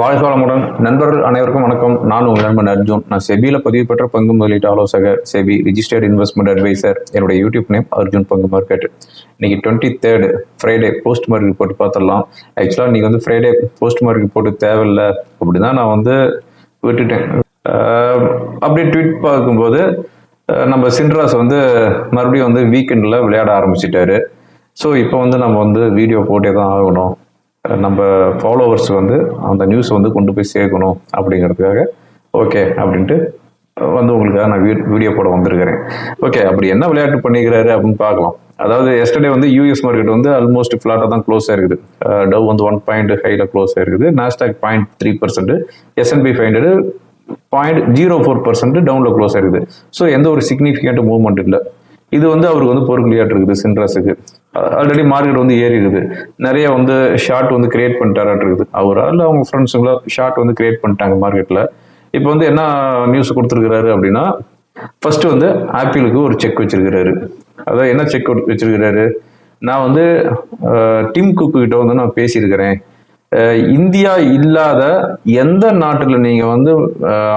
வாழ்க வளமுடன் நண்பர்கள் அனைவருக்கும் வணக்கம். நான் உங்கள் நண்பன் அர்ஜுன். நான் செபியில் பதிவு பெற்ற பங்கு முதலீட்டு ஆலோசகர் செபி ரிஜிஸ்டர்ட் இன்வெஸ்ட்மெண்ட் அட்வைசர் என்னுடைய யூடியூப் நேம் அர்ஜுன் பங்கு மார்க்கெட் இன்னைக்கு twenty third Friday post market report பார்த்துடலாம் ஆக்சுவலாக இன்னைக்கு வந்து ஃப்ரைடே போஸ்ட் மார்க் ரிப்போர்ட் தேவையில்லை. அப்படிதான் நான் வந்து விட்டுட்டேன். அப்படியே அப்படி ட்வீட் பார்க்கும்போது நம்ம சின்ராஸ் வந்து மறுபடியும் வந்து வீக்கெண்டில் விளையாட ஆரம்பிச்சிட்டாரு. ஸோ இப்போ வந்து நம்ம வந்து வீடியோ போட்டே தான் ஆகணும். நம்ம ஃபாலோவர்ஸ் வந்து அந்த நியூஸ் வந்து கொண்டு போய் சேர்க்கணும் அப்படிங்கிறதுக்காக ஓகே அப்படின்ட்டு வந்து உங்களுக்காக நான் வீ வீடியோ போட வந்திருக்கிறேன். ஓகே அப்படி என்ன விளையாட்டு பண்ணிக்கிறாரு அப்படின்னு பார்க்கலாம். அதாவது எஸ்டர்டே வந்து யூஎஸ் மார்க்கெட் வந்து ஆல்மோஸ்ட் ஃப்ளாட்டாக தான் க்ளோஸ் ஆயிருக்குது டவ் வந்து ஒன் பாயிண்ட் ஹையில் க்ளோஸ் ஆயிருக்குது Nasdaq point three percent S and P five hundred point zero four percent டவுனில் க்ளோஸ் ஆயிருக்குது ஸோ எந்த ஒரு சிக்னிஃபிகண்ட் மூவ்மெண்ட் இல்லை. இது வந்து அவருக்கு வந்து பொறுக்கலியாட்டு இருக்குது சின்ராஸுக்கு ஆல்ரெடி மார்க்கெட் வந்து ஏறி இருக்குது நிறைய வந்து ஷார்ட் வந்து கிரியேட் பண்ணிட்டாராட்டு இருக்குது. அவரா? இல்லை அவங்க ஃப்ரெண்ட்ஸுங்களா ஷார்ட் வந்து கிரியேட் பண்ணிட்டாங்க மார்க்கெட்டில் இப்போ வந்து என்ன நியூஸ் கொடுத்துருக்கிறாரு அப்படின்னா ஃபர்ஸ்ட் வந்து ஆப்பிளுக்கு ஒரு செக் வச்சிருக்கிறாரு. அதாவது என்ன செக் வச்சிருக்கிறாரு? நான் வந்து டிம் குக்கு கிட்ட வந்து நான் பேசியிருக்கிறேன். இந்தியா இல்லாத எந்த நாட்டில் நீங்கள் வந்து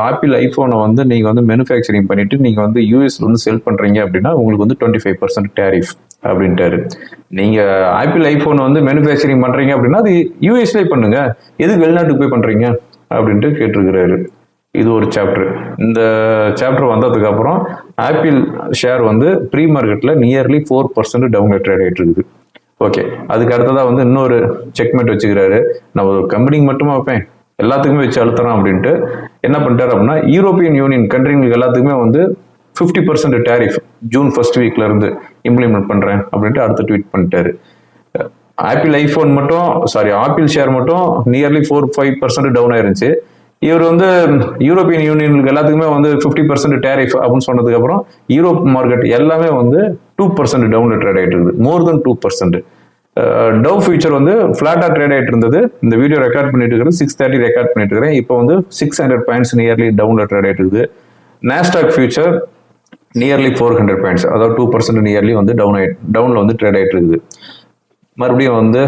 ஆப்பிள் ஐஃபோனை வந்து நீங்கள் வந்து மேனுஃபேக்சரிங் பண்ணிட்டு நீங்கள் வந்து யூஎஸ்ல வந்து செல் பண்ணுறீங்க அப்படின்னா உங்களுக்கு வந்து டுவெண்ட்டி ஃபைவ் பர்சன்ட் டேரிஃப் அப்படின்ட்டாரு. நீங்கள் ஆப்பிள் ஐஃபோனை வந்து மேனுஃபேக்சரிங் பண்ணுறீங்க அப்படின்னா அது யூஎஸ்லேயே பண்ணுங்க. எதுக்கு வெளிநாட்டுக்கு போய் பண்ணுறீங்க அப்படின்ட்டு கேட்டிருக்கிறாரு. இது ஒரு சாப்டர் இந்த சாப்டர் வந்ததுக்கு அப்புறம் ஆப்பிள் ஷேர் வந்து ப்ரீ மார்க்கெட்டில் நியர்லி ஃபோர் பர்சன்ட் டவுன் ஆகிட்டு இருக்குது. ஓகே அதுக்கு அடுத்ததாக வந்து இன்னொரு செக்மெண்ட் வச்சுக்கிறாரு. நான் ஒரு கம்பெனிக்கு மட்டுமா வைப்பேன்? எல்லாத்துக்குமே வச்சு அழுத்துறேன் அப்படின்ட்டு என்ன பண்ணிட்டாரு அப்படின்னா யூரோப்பியன் யூனியன் கண்ட்ரிங்களுக்கு எல்லாத்துக்குமே வந்து fifty percent tariff June first வீக்ல இருந்து இம்ப்ளிமெண்ட் பண்றேன் அப்படின்ட்டு அடுத்து ட்வீட் பண்ணிட்டாரு. ஆப்பிள் ஐஃபோன் மட்டும் சாரி ஆப்பிள் ஷேர் மட்டும் nearly four five percent down ஆயிருந்துச்சு. இவர் வந்து யூரோப்பியன் யூனியனுக்கு எல்லாத்துக்குமே வந்து ஃபிஃப்டி பர்சன்ட் டேரிஃப் அப்படின்னு சொன்னதுக்கப்புறம் யூரோப் மார்க்கெட் எல்லாமே வந்து டூ பர்சன்ட் டவுன்ல ட்ரேட் ஆகிட்டு இருக்குது. More than two percent Dow future வந்து ஃப்ளாட்டாக ட்ரேட் ஆகிட்டு இருந்தது. இந்த வீடியோ ரெக்கார்ட் பண்ணிட்டு இருக்கிறது சிக்ஸ் தேர்ட்டி ரெக்கார்ட் பண்ணிட்டு இருக்கிறேன். இப்போ வந்து சிக்ஸ் ஹண்ட்ரட் பாயிண்ட்ஸ் நியர்லி டவுன்ல ட்ரேட் ஆகிட்டு இருக்குது. Nasdaq future nearly four hundred points அதாவது டூ பர்சன்ட் நியர்லி வந்து டவுன் ஆயிட்டு டவுனில் வந்து ட்ரேட் ஆகிட்டு இருக்குது. மறுபடியும் வந்து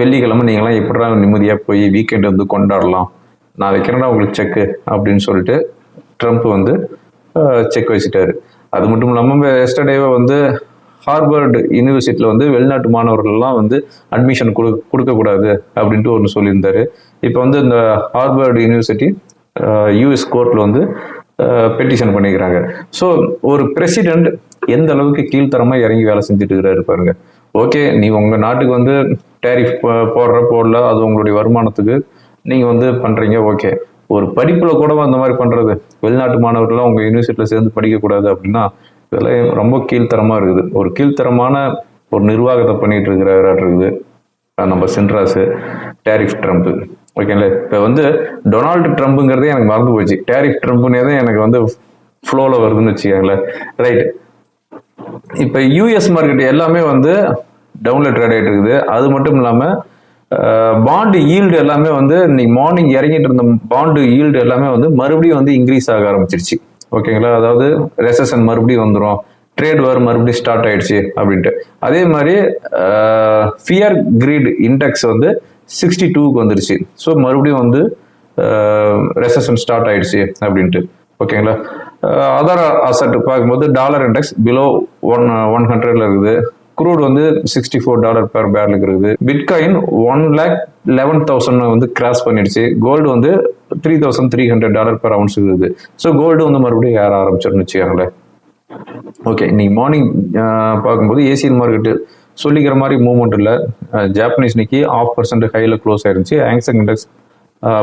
வெள்ளிக்கிழமை நீங்களாம் எப்படா நிம்மதியாக போய் வீக்கெண்ட் வந்து கொண்டாடலாம்? நான் வைக்கிறேன்னா உங்களுக்கு செக்கு அப்படின்னு சொல்லிட்டு ட்ரம்ப் வந்து செக் வச்சுட்டாரு. அது மட்டும் இல்லாமல் எஸ்டர்டேவை வந்து ஹார்வர்டு யூனிவர்சிட்டியில் வந்து வெளிநாட்டு மாணவர்கள்லாம் வந்து அட்மிஷன் கொடு கொடுக்கக்கூடாது அப்படின்ட்டு ஒன்று சொல்லியிருந்தாரு. இப்போ வந்து இந்த ஹார்வர்டு யூனிவர்சிட்டி யூஎஸ் கோர்ட்டில் வந்து பெட்டிஷன் பண்ணிக்கிறாங்க. ஸோ ஒரு பிரசிடெண்ட் எந்த அளவுக்கு கீழ்த்தரமாக இறங்கி வேலை செஞ்சுட்டு இருக்கிறாரு பாருங்க. ஓகே நீ உங்கள் நாட்டுக்கு வந்து டேரிஃப் போடுற போடல அது உங்களுடைய வருமானத்துக்கு நீங்கள் வந்து பண்ணுறீங்க ஓகே ஒரு படிப்பில் கூட அந்த மாதிரி பண்ணுறது வெளிநாட்டு மாணவர்கள்லாம் உங்கள் யூனிவர்சிட்டியில் சேர்ந்து படிக்கக்கூடாது அப்படின்னா இதெல்லாம் ரொம்ப கீழ்த்தரமாக இருக்குது. ஒரு கீழ்த்தரமான ஒரு நிர்வாகத்தை பண்ணிட்டு இருக்கிறவராக இருக்குது. நம்ம சின்ராஸு டேரிஃப் ட்ரம்ப். ஓகேங்களா இப்போ வந்து டொனால்டு ட்ரம்ப்புங்கிறதே எனக்கு மறந்து போச்சு. டேரிஃப் ட்ரம்ப்னே தான் எனக்கு வந்து ஃப்ளோவில் வருதுன்னு வச்சுக்கோங்களேன். ரைட் இப்போ யூஎஸ் மார்க்கெட் எல்லாமே வந்து டவுன்ல ட்ரேட் ஆகிட்டு இருக்குது. அது மட்டும் இல்லாமல் பாண்டு ஈல்டு எல்லாமே வந்து இன்னைக்கு மார்னிங் இறங்கிட்டு இருந்த பாண்டு ஈல்டு எல்லாமே வந்து மறுபடியும் வந்து இன்க்ரீஸ் ஆக ஆரம்பிச்சிருச்சு. ஓகேங்களா? அதாவது ரெசன் மறுபடியும் வந்துடும் ட்ரேட் வார் மறுபடியும் ஸ்டார்ட் ஆயிடுச்சு அப்படின்ட்டு. அதே மாதிரி ஃபியர் கிரீட் இண்டெக்ஸ் வந்து சிக்ஸ்டி டூக்கு வந்துருச்சு. ஸோ மறுபடியும் வந்து ரெசன் ஸ்டார்ட் ஆயிடுச்சு அப்படின்ட்டு. ஓகேங்களா? அதர் அசட் பார்க்கும்போது dollar index below one one ஹண்ட்ரட்ல இருக்குது. குரூட் வந்து சிக்ஸ்டி ஃபோர் டாலர் பெர் பேரலுக்கு இருக்குது bitcoin one lakh eleven thousand வந்து கிராஸ் பண்ணிடுச்சு. கோல்டு வந்து three thousand three hundred dollar per ounce இருக்குது. ஸோ கோல்டு வந்து மறுபடியும் ஏற ஆரம்பிச்சிருன்னு வச்சுக்காங்களேன். ஓகே இன்னைக்கு மார்னிங் பார்க்கும்போது ஏசியன் மார்க்கெட்டு சொல்லிக்கிற மாதிரி மூவ்மெண்ட் இல்லை. ஜாப்பனீஸ் இன்னைக்கு ஆஃப் பர்சன்ட் ஹையில் close ஆயிருந்துச்சு. Hang Seng index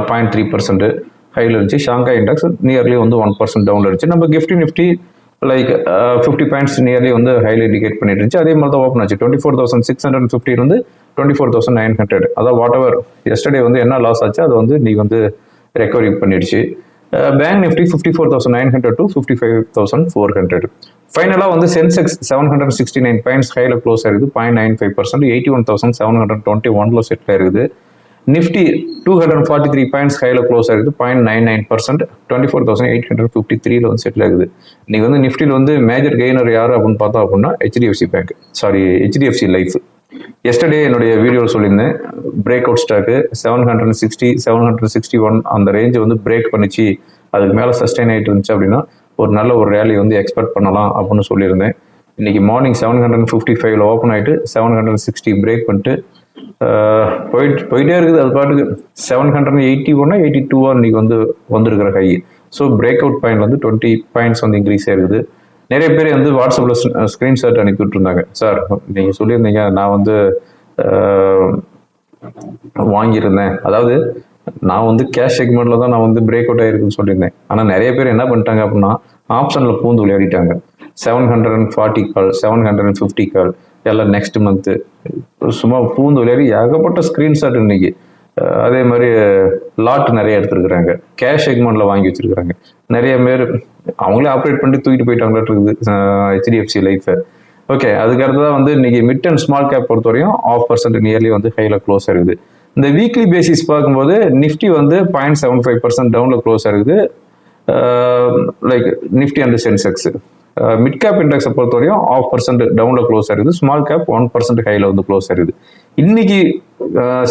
point three percent ஹையில் இருந்துச்சு. ஷாங்காய் இண்டெக்ஸ் நியர்லி வந்து ஒன் பர்சன்ட் டவுன் இருந்துச்சு நம்ம GIFT Nifty like fifty points nearly வந்து ஹைலி இண்டிகேட் பண்ணிட்டு இருந்துச்சு. அதே மாதிரி தான் ஓப்பன் ஆச்சு. Twenty four thousand six hundred fifty வந்து twenty four thousand nine hundred அதாவது வாட் எவர் எஸ்டர்டே வந்து என்ன லாஸ் ஆச்சு அது வந்து நீ வந்து ரெக்கவரி பண்ணிடுச்சு. Bank Nifty fifty four thousand nine hundred to fifty five thousand four hundred ஃபைனலாக வந்து Sensex seven hundred sixty nine points ஹைல close ஆயிருக்குது point nine five percent eighty one thousand seven hundred twenty ஒன்ல settle ஆயிருக்குது Nifty two hundred forty three points ஹைல close ஆகுது. Point nine nine percent twenty four thousand eight hundred fifty த்ரீல வந்து settle ஆகுது. இன்றைக்கி வந்து நிஃப்டியில் வந்து மேஜர் கெய்னர் யார் அப்படின்னு பார்த்தோம் அப்படின்னா HDFC bank sorry HDFC life yesterday என்னுடைய வீடியோவில் சொல்லியிருந்தேன். Break out stock seven hundred sixty seven hundred sixty one அந்த ரேஞ்சை வந்து பிரேக் பண்ணிச்சு. அதுக்கு மேலே சஸ்டைன் ஆகிட்டு இருந்துச்சு அப்படின்னா ஒரு நல்ல ஒரு ரேலி வந்து எக்ஸ்பெக்ட் பண்ணலாம் அப்படின்னு சொல்லியிருந்தேன். இன்றைக்கி மார்னிங் செவன் ஹண்ட்ரட் ஃபிஃப்டி ஃபைவ்ல ஓப்பன் ஆகிட்டு செவன் ஹண்ட்ரட் சிக்ஸ்டி பிரேக் பண்ணிட்டு போயிட்டு போயிட்டே இருக்குது. அது பாட்டுக்கு செவன் ஹண்ட்ரட் எயிட்டி ஒன்னா எயிட்டி டூவா இன்னைக்கு வந்து வந்திருக்கிற high so break out point வந்து டுவெண்ட்டி பாயிண்ட்ஸ் வந்து இன்க்ரீஸ் ஆயிருக்குது. நிறைய பேர் வந்து வாட்ஸ்அப்பில் ஸ்க்ரீன்ஷாட் அனுப்பி விட்டுருந்தாங்க. சார் நீங்கள் சொல்லியிருந்தீங்க நான் வந்து வாங்கியிருந்தேன். அதாவது நான் வந்து கேஷ் செக்மெண்ட்ல தான் நான் வந்து பிரேக் அவுட் ஆயிருக்குன்னு சொல்லியிருந்தேன். ஆனால் நிறைய பேர் என்ன பண்ணிட்டாங்க அப்படின்னா ஆப்ஷனில் பூந்து விளையாடிட்டாங்க. Seven hundred and forty call seven hundred and fifty call எல்லாம் நெக்ஸ்ட் மந்த்து சும்மா பூந்து விளையாடி ஏகப்பட்ட ஸ்க்ரீன்ஷாட் இன்னைக்கு. அதே மாதிரி லாட் நிறைய எடுத்துருக்குறாங்க. கேஷ் செக்மெண்ட்ல வாங்கி வச்சிருக்காங்க நிறைய பேர் அவங்களே ஆப்ரேட் பண்ணி தூக்கிட்டு போயிட்டாங்களாட்டு இருக்குது. ஹெச்டிஎஃப்சி லைஃப் ஓகே அதுக்கு அடுத்ததான் வந்து இன்னைக்கு மிட் அண்ட் ஸ்மால் கேப் பொறுத்தவரையும் ஆஃப் பர்சன்ட் நியர்லி வந்து ஹையில் க்ளோஸ் ஆகுது இந்த வீக்லி பேசிஸ் பார்க்கும்போது நிஃப்டி வந்து பாயிண்ட் செவன் ஃபைவ் பர்சன்ட் டவுனில் க்ளோஸ் ஆகுது like Nifty and Sensex mid cap இண்டெக்ஸை பொறுத்தவரையும் ஆஃப் பர்சன்ட் டவுனில் க்ளோஸ் ஆயிருது ஸ்மால் கேப் ஒன் பர்சன்ட் ஹையில் வந்து க்ளோஸ் ஆயிருது இன்னைக்கு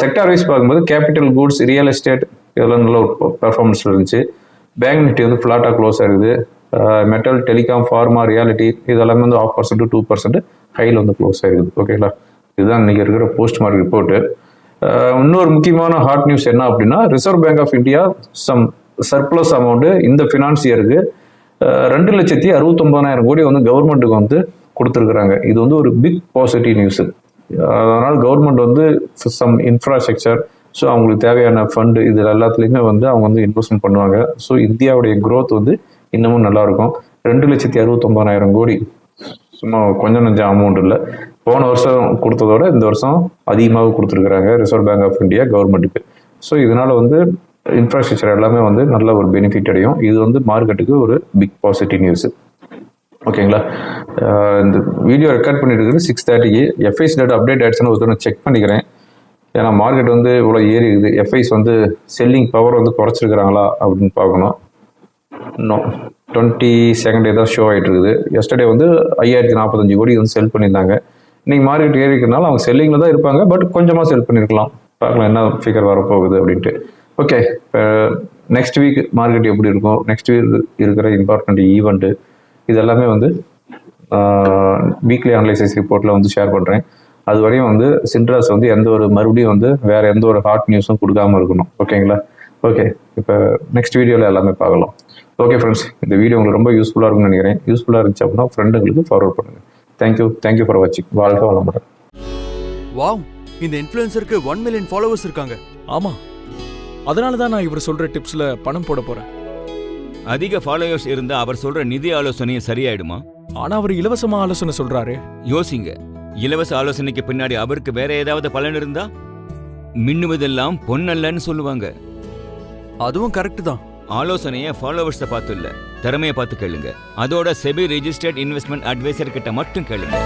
செக்டார் வைஸ் பார்க்கும்போது கேபிட்டல் கூட்ஸ் ரியல் எஸ்டேட் இதெல்லாம் நல்ல ஒரு பெர்ஃபார்மன்ஸ் இருந்துச்சு. பேங்க் நிஃப்டி வந்து ஃப்ளாட்டாக க்ளோஸ் ஆயிருது மெட்டல் டெலிகாம் ஃபார்மா ரியாலிட்டி இதெல்லாமே வந்து ஆஃப் பர்சன்ட் டூ பர்சன்ட் ஹையில் வந்து க்ளோஸ் ஆயிருது ஓகேங்களா இதுதான் இன்னைக்கு இருக்கிற போஸ்ட் மார்க் ரிப்போர்ட்டு இன்னொரு முக்கியமான ஹாட் நியூஸ் என்ன அப்படின்னா Reserve Bank of India some surplus amount இந்த ஃபினான்ஸ் இயருக்கு ரெண்டு லட்சத்தி அறுபத்தொம்பதாயிரம் கோடி வந்து கவர்மெண்ட்டுக்கு வந்து கொடுத்துருக்குறாங்க. இது வந்து ஒரு பிக் பாசிட்டிவ் நியூஸு அதனால் கவர்மெண்ட் வந்து சம் இன்ஃப்ராஸ்ட்ரக்சர் ஸோ அவங்களுக்கு தேவையான ஃபண்டு இது எல்லாத்துலேயுமே வந்து அவங்க வந்து இன்வெஸ்ட்மெண்ட் பண்ணுவாங்க. ஸோ இந்தியாவுடைய க்ரோத் வந்து இன்னமும் நல்லாயிருக்கும். ரெண்டு லட்சத்தி அறுபத்தொம்பதாயிரம் கோடி. சும்மா கொஞ்சம் நஞ்சம் அமௌண்ட் இல்லை. போன வருஷம் கொடுத்ததோட இந்த வருஷம் அதிகமாக கொடுத்துருக்குறாங்க ரிசர்வ் பேங்க் ஆஃப் இந்தியா கவர்மெண்ட்டுக்கு ஸோ இதனால் வந்து இன்ஃப்ராஸ்ட்ரக்சர் எல்லாமே வந்து நல்ல ஒரு பெனிஃபிட் அடையும். இது வந்து மார்க்கெட்டுக்கு ஒரு பிக் பாசிட்டிவ் நியூஸ் ஓகேங்களா இந்த வீடியோ ரெக்கார்ட் பண்ணிட்டு சிக்ஸ் தேர்ட்டிக்கு எஃப்ஐஸ் டேட் அப்டேட் ஆயிடுச்சுன்னு ஒருத்தர் செக் பண்ணிக்கிறேன். ஏன்னா மார்க்கெட் வந்து இவ்வளோ ஏறி இருக்குது எஃப்ஐஸ் வந்து செல்லிங் பவர் வந்து குறைச்சிருக்கிறாங்களா அப்படின்னு பார்க்கணும். இன்னும் டுவெண்ட்டி செகண்ட் தான் ஷோ ஆகிட்டு இருக்குது. எஸ்டர்டே வந்து ஐயாயிரத்தி நாற்பத்தஞ்சு கோடி வந்து செல் பண்ணியிருந்தாங்க. இன்றைக்கி மார்க்கெட் ஏறிக்கிறதுனால அவங்க செல்லிங்கில் தான் இருப்பாங்க பட் கொஞ்சமாக செல் பண்ணியிருக்கலாம் பார்க்கலாம் என்ன ஃபிகர் வரப்போகுது அப்படின்ட்டு. ஓகே இப்போ நெக்ஸ்ட் வீக் மார்க்கெட் எப்படி இருக்கும் நெக்ஸ்ட் வீக் இருக்கிற இம்பார்ட்டண்ட் ஈவெண்ட்டு இது எல்லாமே வந்து வீக்லி அனலைசிஸ் ரிப்போர்ட்டில் வந்து ஷேர் பண்ணுறேன் அது வரையும் வந்து சின்ட்ராஸ் வந்து எந்த ஒரு மறுபடியும் வந்து வேறு எந்த ஒரு ஹாட் நியூஸும் கொடுக்காம இருக்கணும். ஓகேங்களா ஓகே இப்போ நெக்ஸ்ட் வீடியோவில் எல்லாமே பார்க்கலாம். ஓகே ஃப்ரெண்ட்ஸ் இந்த வீடியோ உங்களுக்கு ரொம்ப யூஸ்ஃபுல்லாக இருக்கும்னு நினைக்கிறேன். யூஸ்ஃபுல்லாக இருந்துச்சு அப்படின்னா ஃப்ரெண்டுங்களுக்கு ஃபார்வர்ட் பண்ணுங்கள் thank you thank you for வாட்சிங் வாழ்க்கை வளமுடன். வாவ் இந்த இன்ஃப்ளூயன்சருக்கு ஒன் மில்லியன் ஃபாலோவர்ஸ் இருக்காங்க. ஆமாம் அதனால தான் நான் இவர் சொல்ற டிப்ஸ்ல பணம் போட போறேன். அதிக ஃபாலோயர்ஸ் இருந்தா அவர் சொல்ற நிதி ஆலோசனையும் சரியாயிடுமா? ஆனா அவர் இலவசமா ஆலோசனை சொல்றாரு. யோசிங்க. இலவச ஆலோசனைக்கு பின்னாடி அவருக்கு வேற ஏதாவது பலன் இருந்தா? மின்னுவதெல்லாம் பொன்னல்லன்னு சொல்லுவாங்க. அதுவும் கரெக்ட் தான். ஆலோசனைய ஃபாலோவர்ஸை பார்த்து இல்ல திறமையை பார்த்து கேளுங்க. அதோட செபி ரெஜிஸ்டர்ட் இன்வெஸ்ட்மெண்ட் அட்வைசர் கிட்ட மட்டும் கேளுங்க.